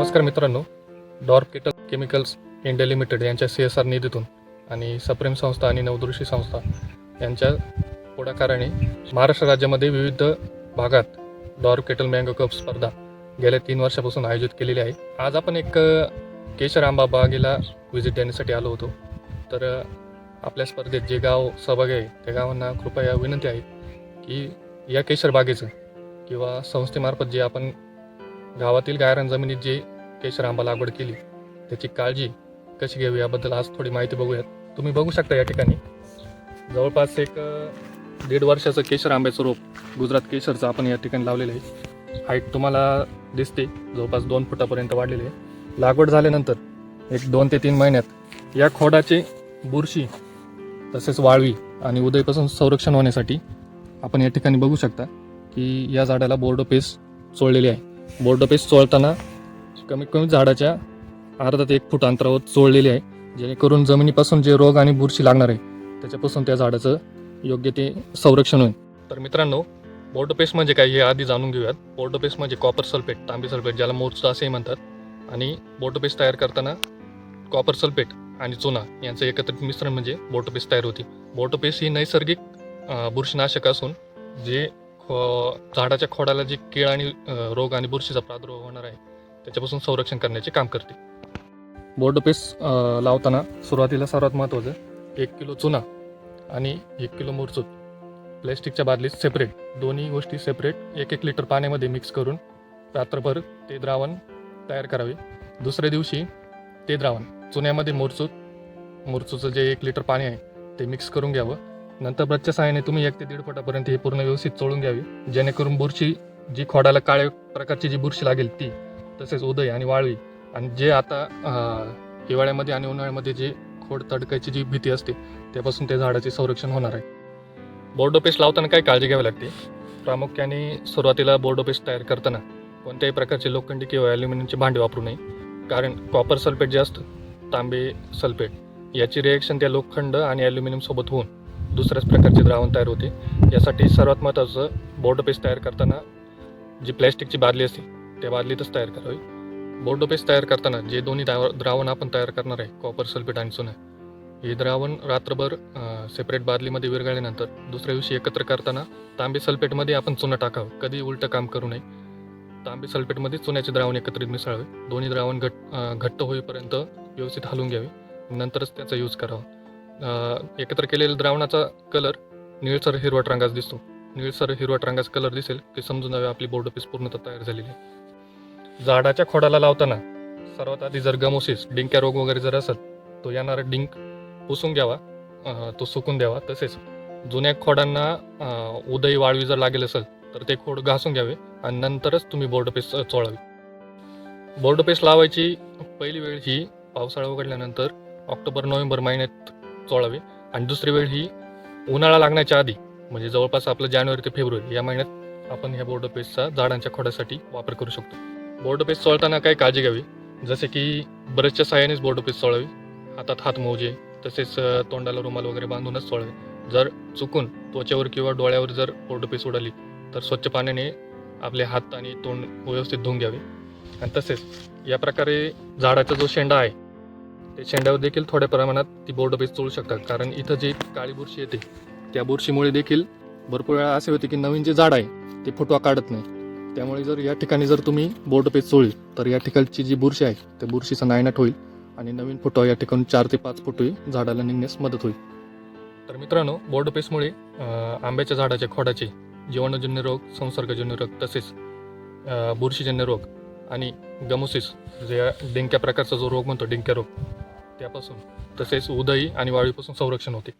नमस्कार मित्रांनो. Dorf Ketal chemicals India limited यांच्या सी एस आर निधीतून आणि सप्रेम संस्था आणि नवदृशी संस्था यांच्या पुढाकाराने महाराष्ट्र राज्यामध्ये विविध भागात डॉर्प केटल मँगो कप स्पर्धा गेल्या तीन वर्षापासून आयोजित केलेली आहे. आज आपण एक केशरांबा केशर आंबा बागेला व्हिजिट देण्यासाठी आलो होतो. तर आपल्या स्पर्धेत जे गाव सहभागी आहे त्या गावांना कृपया विनंती आहे की या केशर बागेचं किंवा संस्थेमार्फत जे आपण गावातील गायरान जमिनीत जे केशर आंबा लागवड केली त्याची काळजी कशी घ्यावी याबद्दल आज थोडी माहिती बघूयात. तुम्ही बघू शकता या ठिकाणी. जवळपास एक दीड वर्षाचं केशर आंब्याचं रोप गुजरात केशरचं आपण या ठिकाणी लावलेलं आहे. हाईट तुम्हाला दिसते जवळपास दोन फुटापर्यंत वाढलेली आहे. लागवड झाल्यानंतर एक दोन ते तीन महिन्यात या खोडाचे बुरशी तसेच वाळवी आणि उदयपासून संरक्षण होण्यासाठी आपण या ठिकाणी बघू शकता की या झाडाला बोर्डो पेस्ट चोळलेली आहे. बोर्डो पेस्ट चोळताना कमीत कमी झाडाच्या अर्धा ते एक फूट अंतरावर चोळलेली आहे. जेणेकरून जमिनीपासून जे रोग आणि बुरशी लागणार आहे त्याच्यापासून त्या झाडाचं योग्य ते संरक्षण होईल. तर मित्रांनो बोर्डो पेस्ट म्हणजे काय हे आधी जाणून घेऊयात. बोर्डो पेस्ट म्हणजे कॉपर सल्फेट तांबे सल्फेट ज्याला मोर्चा असेही म्हणतात. आणि बोर्डो पेस्ट तयार करताना कॉपर सल्फेट आणि चुना यांचं एकत्रित मिश्रण म्हणजे बोर्डो पेस्ट तयार होती. बोर्डो पेस्ट ही नैसर्गिक बुरशीनाशक असून जे झाडाच्या खोडाला जे कीड आणि रोग आणि बुरशीचा प्रादुर्भाव होणार आहे त्याच्यापासून संरक्षण करण्याचे काम करते. बोर्डो लावताना सुरुवातीला सर्वात महत्त्वाचं एक किलो चुना आणि एक किलो मुरचूत प्लॅस्टिकच्या बादलीत सेपरेट दोन्ही गोष्टी सेपरेट एक एक लिटर पाण्यामध्ये मिक्स करून रात्रभर ते द्रावण तयार करावे. दुसऱ्या दिवशी ते द्रावण चुन्यामध्ये मोरचूत मोरचूचं जे एक लिटर पाणी आहे ते मिक्स करून घ्यावं. नंतर ब्रशच्या सहाय्याने तुम्ही एक ते दीड फुटापर्यंत ही पूर्ण व्यवस्थित चोळून घ्यावी. जेणेकरून बुरशी जी खोडाला काळ्या प्रकारची जी बुरशी लागेल ती तसेच उदय आणि वाळवी आणि जे आता हिवाळ्यामध्ये आणि उन्हाळ्यामध्ये जे खोड तडकायची जी भीती असते त्यापासून त्या झाडाचे संरक्षण होणार आहे. बोर्डो पेस्ट लावताना काय काळजी घ्यावी लागते? प्रामुख्याने सुरुवातीला बोर्डो पेस्ट तयार करताना कोणत्याही प्रकारचे लोखंडी किंवा ॲल्युमिनियमचे भांडे वापरू नये. कारण कॉपर सल्फेट जे असतं तांबे सल्फेट याची रिॲक्शन त्या लोखंड आणि ॲल्युमिनियमसोबत होऊन दुसऱ्याच प्रकारचे द्रावण तयार होते. यासाठी सर्वात महत्त्वाचं बोर्डो पेस्ट तयार करताना जी प्लॅस्टिकची बादली असते त्या बादलीतच तयार करावी. बोर्डो पेस्ट तयार करताना जे दोन्ही द्राव- द्रावण आपण तयार करणार आहे कॉपर सल्फेट आणि चुना हे द्रावण रात्रभर सेपरेट बादलीमध्ये विरघळल्यानंतर दुसऱ्या दिवशी एकत्र करताना तांबे सल्फेटमध्ये आपण चुना टाकावं. कधी उलटं काम करू नये. तांबे सल्फेटमध्ये चुन्याचे द्रावण एकत्रित मिसळावे. दोन्ही द्रावण घट घट्ट होईपर्यंत व्यवस्थित हलवून घ्यावे. नंतरच त्याचा यूज करावा. एकत्र केलेल्या द्रावणाचा कलर निळसर हिरवट रंगाचा दिसतो. निळसर हिरवट रंगाचा कलर दिसेल की समजून जावे आपली बोर्ड पीस पूर्णतः तयार झालेली आहे. झाडाच्या खोडाला लावताना सर्वात आधी जर गमोसिस डिंक्या रोग वगैरे जर असेल तो येणारा डिंक पुसून घ्यावा तो सुकून द्यावा तसेच जुन्या खोडांना उदय वाळवी जर लागेल असेल तर ते खोड घासून घ्यावे आणि नंतरच तुम्ही बोर्ड पेस्ट चोळावी. बोर्ड पेस्ट लावायची पहिली वेळ ही पावसाळा उघडल्यानंतर ऑक्टोबर नोव्हेंबर महिन्यात चोळावी. आणि दुसरी वेळ ही उन्हाळा लागण्याच्या आधी म्हणजे जवळपास आपलं जानेवारी ते फेब्रुवारी या महिन्यात आपण ह्या बोर्ड पेस्टचा झाडांच्या खोडासाठी वापर करू शकतो. बोर्ड पेस्ट चोळताना काय काळजी घ्यावी. जसे की ब्रशच्या सहाय्यानेच बोर्ड पेस्ट चोळावी. हातात हात मोजे तसेच तोंडाला रुमाल वगैरे बांधूनच चोळावे. जर चुकून त्वचेवर किंवा डोळ्यावर जर बोर्ड पेस्ट उडाली तर स्वच्छ पाण्याने आपले हात आणि तोंड व्यवस्थित धुवून घ्यावे. आणि तसेच या प्रकारे झाडाचा जो शेंडा आहे ते शेंड्यावर देखील थोड्या प्रमाणात ती बोर्ड बेस चोळू शकतात. कारण इथं जी काळी बुरशी येते त्या बुरशीमुळे देखील भरपूर वेळा असे होते की नवीन जे झाड आहे ते फुटवा काढत नाही. त्यामुळे जर या ठिकाणी जर तुम्ही बोर्ड पेज चोळली तर या ठिकाणची जी बुरशी आहे त्या बुरशीचा नायनाट होईल आणि नवीन फुटवा या ठिकाणी चार ते पाच फुटवे झाडाला निघण्यास मदत होईल. तर मित्रांनो बोर्ड पेसमुळे आंब्याच्या झाडाच्या खोडाचे जीवाणूजन्य रोग संसर्गजन्य रोग तसेच बुरशीजन्य रोग आणि गमोसिस जे डेंक्या प्रकारचा जो रोग म्हणतो डिंक्या रोग त्यापासून तसेच उदयी आणि वाळीपासून संरक्षण होते.